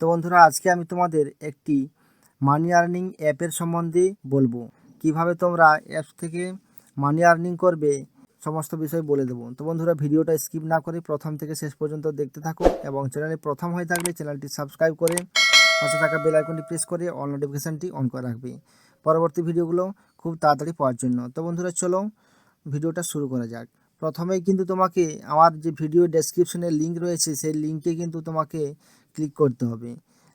তো বন্ধুরা, আজকে আমি তোমাদের একটি মানি আর্নিং অ্যাপের সম্বন্ধে বলব। কীভাবে তোমরা অ্যাপস থেকে মানি আর্নিং করবে সমস্ত বিষয় বলে দেবো। তো বন্ধুরা, ভিডিওটা স্কিপ না করে প্রথম থেকে শেষ পর্যন্ত দেখতে থাকো এবং চ্যানেলে প্রথম হয়ে থাকলে চ্যানেলটি সাবস্ক্রাইব করে পাশে থাকা বেল আইকনটি প্রেস করে অল নোটিফিকেশানটি অন করে রাখবে। পরবর্তী ভিডিওগুলো খুব তাড়াতাড়ি পাওয়ার জন্য। তো বন্ধুরা, চলো ভিডিওটা শুরু করা যাক। প্রথমেই কিন্তু তোমাকে আমার যে ভিডিও ডেসক্রিপশনে লিঙ্ক রয়েছে, সেই লিঙ্কে কিন্তু তোমাকে ক্লিক করতে হবে।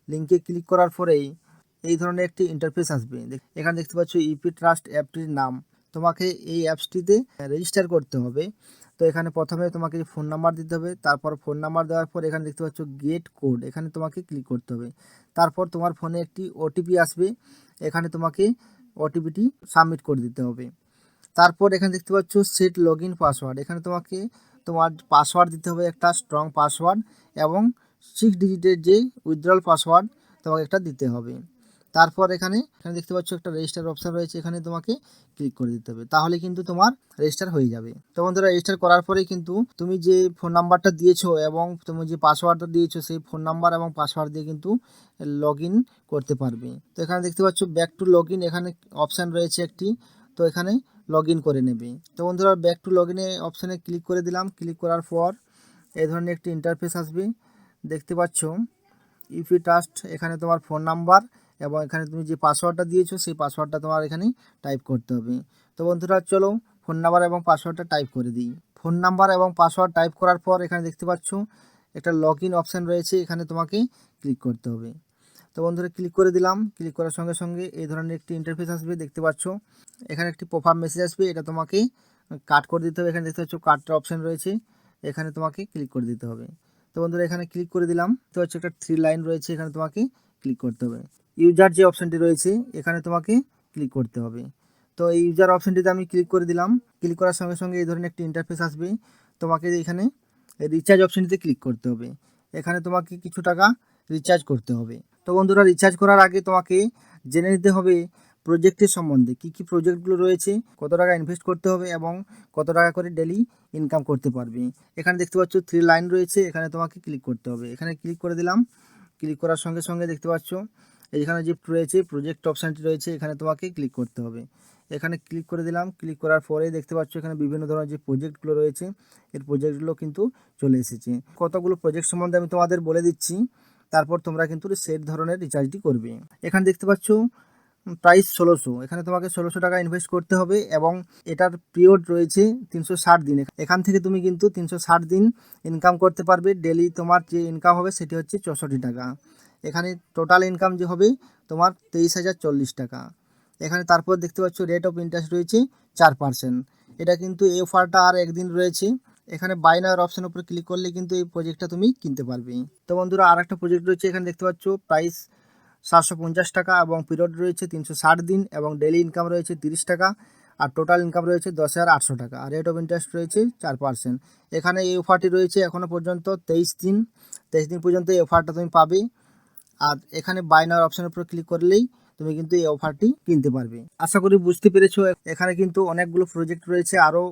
লিঙ্কে ক্লিক করার পরেই এই ধরনের একটি ইন্টারফেস আসবে। এখানে দেখতে পাচ্ছ ইপি ট্রাস্ট অ্যাপটির নাম। তোমাকে এই অ্যাপসটিতে রেজিস্টার করতে হবে। তো এখানে প্রথমে তোমাকে ফোন নাম্বার দিতে হবে। তারপর ফোন নাম্বার দেওয়ার পর এখানে দেখতে পাচ্ছ গেট কোড এখানে তোমাকে ক্লিক করতে হবে। তারপর তোমার ফোনে একটি ওটিপি আসবে। এখানে তোমাকে ওটিপিটি সাবমিট করে দিতে হবে। তারপর এখানে দেখতে পাচ্ছ সেট লগ ইন পাসওয়ার্ড এখানে তোমাকে তোমার পাসওয়ার্ড দিতে হবে, একটা স্ট্রং পাসওয়ার্ড এবং সিক্স ডিজিটের যে উইথড্রল পাসওয়ার্ড তোমাকে একটা দিতে হবে। তারপর এখানে এখানে দেখতে পাচ্ছ একটা রেজিস্টার অপশন রয়েছে, এখানে তোমাকে ক্লিক করে দিতে হবে। তাহলে কিন্তু তোমার রেজিস্টার হয়ে যাবে। তো বন্ধুরা রেজিস্টার করার পরে কিন্তু তুমি যে ফোন নাম্বারটা দিয়েছ এবং তুমি যে পাসওয়ার্ডটা দিয়েছ, সেই ফোন নাম্বার এবং পাসওয়ার্ড দিয়ে কিন্তু লগ করতে পারবে। তো এখানে দেখতে পাচ্ছ ব্যাক টু লগ এখানে অপশান রয়েছে একটি। তো এখানে লগ করে নেবে। তো বন্ধুরা ব্যাক টু লগ ইনে অপশানে ক্লিক করে দিলাম। ক্লিক করার পর এই ধরনের একটি ইন্টারফেস আসবে। দেখতে পাচ্ছ? ইউপি ট্রাস্ট এখানে তোমার ফোন নাম্বার এবং এখানে তুমি যে পাসওয়ার্ডটা দিয়েছ, সেই পাসওয়ার্ডটা তোমার এখানে টাইপ করতে হবে। তো বন্ধুরা, চলো ফোন নাম্বার এবং পাসওয়ার্ডটা টাইপ করে দিই। ফোন নাম্বার এবং পাসওয়ার্ড টাইপ করার পর এখানে দেখতে পাচ্ছ, একটা লগ ইন অপশান রয়েছে, এখানে তোমাকে ক্লিক করতে হবে। তো বন্ধুরা ক্লিক করে দিলাম। ক্লিক করার সঙ্গে সঙ্গে এই ধরনের একটি ইন্টারফেস আসবে, দেখতে পাচ্ছ। এখানে একটি পপআপ মেসেজ আসবে, এটা তোমাকে কাট করে দিতে হবে। এখানে দেখতে পাচ্ছ কাটটার অপশান রয়েছে, এখানে তোমাকে ক্লিক করে দিতে হবে। তো বন্ধুরা, এখানে ক্লিক করে দিলাম। তো হচ্ছে একটা থ্রি লাইন রয়েছে, এখানে তোমাকে ক্লিক করতে হবে। ইউজার যে অপশানটি রয়েছে, এখানে তোমাকে ক্লিক করতে হবে। তো এই ইউজার অপশানটিতে আমি ক্লিক করে দিলাম। ক্লিক করার সঙ্গে সঙ্গে এই ধরনের একটি ইন্টারফেস আসবে। তোমাকে এখানে রিচার্জ অপশানটিতে ক্লিক করতে হবে। এখানে তোমাকে কিছু টাকা রিচার্জ করতে হবে। তো বন্ধুরা রিচার্জ করার আগে তোমাকে জেনে নিতে হবে প্রজেক্টের সম্বন্ধে কী কী প্রজেক্টগুলো রয়েছে, কত টাকা ইনভেস্ট করতে হবে এবং কত টাকা করে ডেলি ইনকাম করতে পারবে। এখানে দেখতে পাচ্ছ থ্রি লাইন রয়েছে, এখানে তোমাকে ক্লিক করতে হবে। এখানে ক্লিক করে দিলাম ক্লিক করার সঙ্গে সঙ্গে দেখতে পাচ্ছ, এখানে যে রয়েছে প্রজেক্ট অপশানটি রয়েছে, এখানে তোমাকে ক্লিক করতে হবে। এখানে ক্লিক করে দিলাম ক্লিক করার পরে দেখতে পাচ্ছ এখানে বিভিন্ন ধরনের যে প্রজেক্টগুলো রয়েছে, এর প্রজেক্টগুলো কিন্তু চলে এসেছে। কতগুলো প্রজেক্ট সম্বন্ধে আমি তোমাদের বলে দিচ্ছি, তারপর তোমরা কিন্তু সেট ধরনের রিচার্জটি করবে। এখানে দেখতে পাচ্ছ প্রাইস ষোলোশো। এখানে তোমাকে ষোলোশো টাকা ইনভেস্ট করতে হবে এবং এটার পিরিয়ড রয়েছে তিনশো ষাট দিন। এখান থেকে তুমি কিন্তু তিনশো ষাট দিন ইনকাম করতে পারবে। ডেলি তোমার যে ইনকাম হবে সেটি হচ্ছে চৌষট্টি টাকা। এখানে টোটাল ইনকাম যে হবে তোমার তেইশ হাজার চল্লিশ টাকা। এখানে তারপর দেখতে পাচ্ছ রেট অফ ইন্টারেস্ট রয়েছে চার পার্সেন্ট এটা কিন্তু এই অফারটা আর একদিন রয়েছে। এখানে বাইনার অপশানের উপর ক্লিক করলে কিন্তু এই প্রজেক্টটা তুমি কিনতে পারবে। তো বন্ধুরা আর একটা প্রজেক্ট রয়েছে। এখানে দেখতে পাচ্ছ প্রাইস সাতশো পঞ্চাশ টাকা এবং পিরিয়ড রয়েছে তিনশো ষাট দিন এবং ডেলি ইনকাম রয়েছে তিরিশ টাকা আর টোটাল ইনকাম রয়েছে দশ হাজার আটশো টাকা। আর রেট অফ ইন্টারেস্ট রয়েছে চার পার্সেন্ট এখানে এই অফারটি রয়েছে এখনও পর্যন্ত তেইশ দিন। তেইশ দিন পর্যন্ত এই অফারটা তুমি পাবে। আর এখানে বাইনার অপশানের উপর ক্লিক করলেই তুমি কিন্তু এই অফারটি কিনতে পারবে। আশা করি বুঝতে পেরেছ, এখানে কিন্তু অনেকগুলো প্রজেক্ট রয়েছে, আরও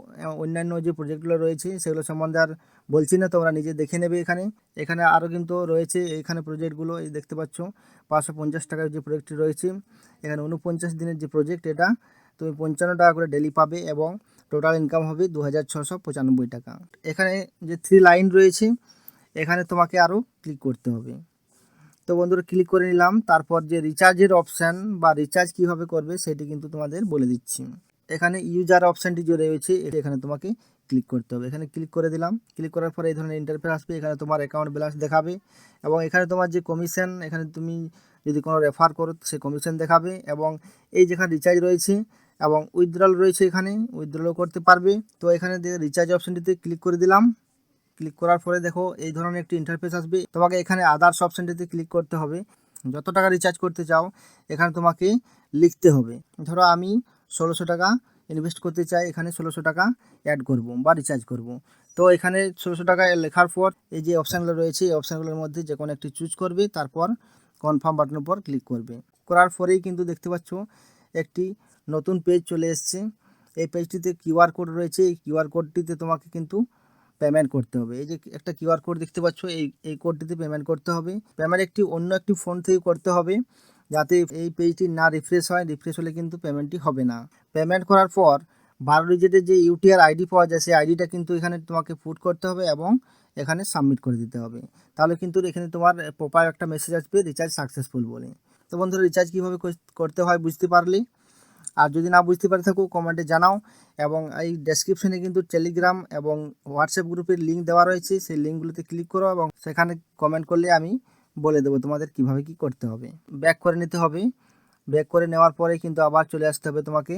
অন্যান্য যে প্রজেক্টগুলো রয়েছে, সেগুলো সম্বন্ধে আর বলছি না, তোমরা নিজে দেখে নেবে এখানে। এখানে আরও কিন্তু রয়েছে, এখানে প্রজেক্টগুলো এই দেখতে পাচ্ছ, পাঁচশো পঞ্চাশ টাকার যে প্রজেক্টটি রয়েছে, এখানে উনপঞ্চাশ দিনের যে প্রজেক্ট এটা, তুমি পঞ্চান্ন টাকা করে ডেলি পাবে এবং টোটাল ইনকাম হবে দু হাজার টাকা। এখানে যে থ্রি লাইন রয়েছে, এখানে তোমাকে আরও ক্লিক করতে হবে। তো বন্ধুরা ক্লিক করে নিলাম, তারপর যে রিচার্জের অপশান বা রিচার্জ কীভাবে করবে সেটি কিন্তু তোমাদের বলে দিচ্ছি। এখানে ইউজার অপশানটি যে রয়েছে এখানে তোমাকে ক্লিক করতে হবে। এখানে ক্লিক করে দিলাম ক্লিক করার পরে এই ধরনের ইন্টারফেস আসবে, এখানে তোমার অ্যাকাউন্ট ব্যালেন্স দেখাবে এবং এখানে তোমার যে কমিশন এখানে তুমি যদি কোনো রেফার করো, সে কমিশন দেখাবে এবং এই যেখানে রিচার্জ রয়েছে এবং উইথড্রল রয়েছে এখানে উইথড্রলও করতে পারবে। তো এখানে রিচার্জ অপশানটিতে ক্লিক করে দিলাম ক্লিক করার পরে দেখো এই ধরনের একটি ইন্টারফেস আসবে। তোমাকে এখানে আদার্স অপশানটিতে ক্লিক করতে হবে। যত টাকা রিচার্জ করতে চাও, এখানে তোমাকে লিখতে হবে। ধরো আমি ষোলোশো টাকা ইনভেস্ট করতে চাই, এখানে ষোলোশো টাকা অ্যাড করব বা রিচার্জ করব। তো এখানে ষোলোশো টাকা লেখার পর এই যে অপশানগুলো রয়েছে, এই অপশানগুলোর মধ্যে যে কোনো একটি চুজ করবে, তারপর কনফার্ম বাটনের উপর ক্লিক করবে। করার পরেই কিন্তু দেখতে পাচ্ছ একটি নতুন পেজ চলে এসছে। এই পেজটিতে কিউআর কোড রয়েছে। এই কিউআর কোডটিতে তোমাকে কিন্তু পেমেন্ট করতে হবে। এই যে একটা কিউআর কোড দেখতে পাচ্ছ, এই এই কোডটিতে পেমেন্ট করতে হবে। পেমেন্ট একটি অন্য একটি ফোন থেকে করতে হবে, যাতে এই পেজটি না রিফ্রেশ হয় রিফ্রেশ হলে কিন্তু পেমেন্টটি হবে না। পেমেন্ট করার পর বারো ডিজিটের যে ইউটিআর আইডি পাওয়া যায়, সেই আইডিটা কিন্তু এখানে তোমাকে পুট করতে হবে এবং এখানে সাবমিট করে দিতে হবে। তাহলে কিন্তু এখানে তোমার প্রপার একটা মেসেজ আসবে রিচার্জ সাকসেসফুল বলে। তো বন্ধুরা রিচার্জ কীভাবে করতে হয় বুঝতে পারলে? আর যদি না বুঝতে পারে থাকো কমেন্টে জানাও। এবং এই ডেসক্রিপশনে কিন্তু টেলিগ্রাম এবং হোয়াটসঅ্যাপ গ্রুপের লিঙ্ক দেওয়া রয়েছে। সেই লিঙ্কগুলোতে ক্লিক করো এবং সেখানে কমেন্ট করলে আমি বলে দেবো তোমাদের কীভাবে কি করতে হবে। ব্যাক করে নিতে হবে। ব্যাক করে নেওয়ার পরে কিন্তু আবার চলে আসতে হবে তোমাকে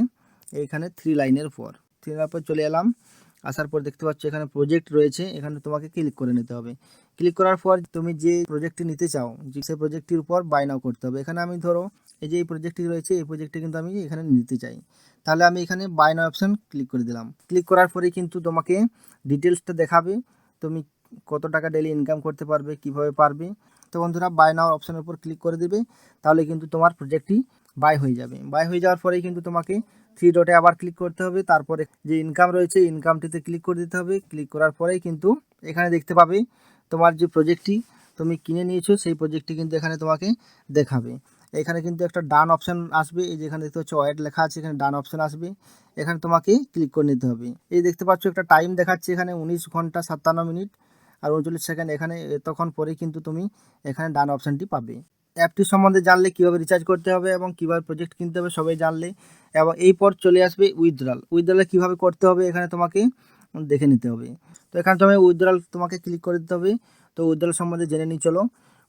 এইখানে থ্রি লাইনের পর থ্রি লাইনের পর চলে এলাম। আসার পর দেখতে পাচ্ছ এখানে প্রজেক্ট রয়েছে, এখানে তোমাকে ক্লিক করে নিতে হবে। ক্লিক করার পর তুমি যে প্রজেক্টটি নিতে চাও, যে সেই প্রজেক্টটির উপর বাই নাও করতে হবে। এখানে আমি ধরো, এই যে এই প্রজেক্টটি রয়েছে, এই প্রজেক্টটি কিন্তু আমি এখানে নিতে চাই। তাহলে আমি এখানে বাই নাও অপশান ক্লিক করে দিলাম। ক্লিক করার পরে কিন্তু তোমাকে ডিটেলসটা দেখাবে, তুমি কত টাকা ডেলি ইনকাম করতে পারবে, কীভাবে পারবে। তো বন্ধুরা বাই নাও অপশানের উপর ক্লিক করে দেবে, তাহলে কিন্তু তোমার প্রজেক্টটি বাই হয়ে যাবে। বাই হয়ে যাওয়ার পরেই কিন্তু তোমাকে থ্রি ডটে আবার ক্লিক করতে হবে। তারপরে যে ইনকাম রয়েছে ইনকামটিতে ক্লিক করে দিতে হবে। ক্লিক করার পরেই কিন্তু এখানে দেখতে পাবে তোমার যে প্রজেক্টটি তুমি কিনে নিয়েছো, সেই প্রজেক্টটি কিন্তু এখানে তোমাকে দেখাবে। এখানে কিন্তু একটা ডান অপশান আসবে। এই যেখানে দেখতে পাচ্ছ ওয়েট লেখা আছে, এখানে ডান অপশান আসবে। এখানে তোমাকে ক্লিক করে নিতে হবে। এই দেখতে পাচ্ছ একটা টাইম দেখাচ্ছে এখানে উনিশ ঘণ্টা সাতান্ন মিনিট। আর উনচল্লিশ সেকেন্ড এখানে তখন পরে কিন্তু তুমি এখানে ডান অপশানটি পাবে। অ্যাপটি সম্বন্ধে জানলে কীভাবে রিচার্জ করতে হবে এবং কীভাবে প্রজেক্ট কিনতে হবে সবাই জানলে। এবং এই পর চলে আসবে উইথড্রল উইথড্রলে কীভাবে করতে হবে এখানে তোমাকে দেখে নিতে হবে। তো এখানে তুমি উইথড্রল তোমাকে ক্লিক করে দিতে হবে। তো উইথড্রল সম্বন্ধে জেনে নিই চলো।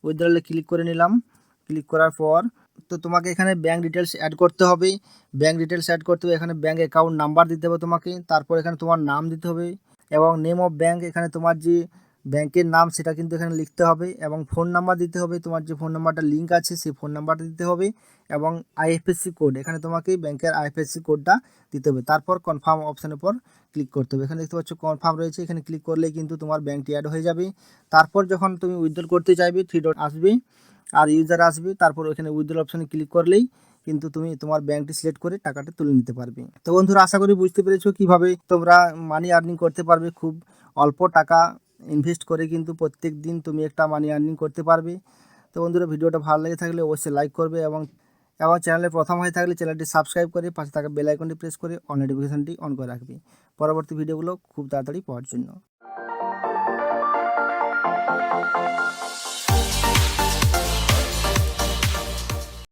উইথড্রলে ক্লিক করে নিলাম। ক্লিক করার পর তো তোমাকে এখানে ব্যাঙ্ক ডিটেলস অ্যাড করতে হবে। ব্যাঙ্ক ডিটেলস অ্যাড করতে হবে। এখানে ব্যাঙ্ক অ্যাকাউন্ট নাম্বার দিতে হবে তোমাকে। তারপর এখানে তোমার নাম দিতে হবে। এবং নেম অফ ব্যাঙ্ক এখানে তোমার যে ব্যাংকের নাম সেটা কিন্তু এখানে লিখতে হবে এবং ফোন নাম্বার দিতে হবে। তোমার যে ফোন নাম্বারটা লিঙ্ক আছে, সেই ফোন নাম্বারটা দিতে হবে এবং আইএফএসসি কোড এখানে তোমাকে ব্যাংকের আইএফএসসি কোডটা দিতে হবে। তারপর কনফার্ম অপশানের উপর ক্লিক করতে হবে। এখানে দেখতে পাচ্ছ কনফার্ম রয়েছে। এখানে ক্লিক করলে কিন্তু তোমার ব্যাংকটি অ্যাড হয়ে যাবে। তারপর যখন তুমি উইথড্রল করতে চাইবে থ্রি ডট আসবে। আর ইউজার আসবে, তারপর ওখানে উইথড্রল অপশানে ক্লিক করলেই কিন্তু তুমি তোমার ব্যাংকটি সিলেক্ট করে টাকাটা তুলে নিতে পারবে। তো বন্ধুরা, আশা করি বুঝতে পেরেছ কীভাবে তোমরা মানি আর্নিং করতে পারবে। খুব অল্প টাকা ইনভেস্ট করে কিন্তু প্রত্যেক দিন তুমি একটা মানি আর্নিং করতে পারবে। তো বন্ধুরা, ভিডিওটা ভালো লেগে থাকলে অবশ্যই লাইক করবে এবং এবং চ্যানেলে প্রথম হয়ে থাকলে চ্যানেলটি সাবস্ক্রাইব করে পাশে থাকা বেল আইকনটি প্রেস করে অন নোটিফিকেশনটি অন করে রাখবে। পরবর্তী ভিডিওগুলো খুব তাড়াতাড়ি পাওয়ার জন্য।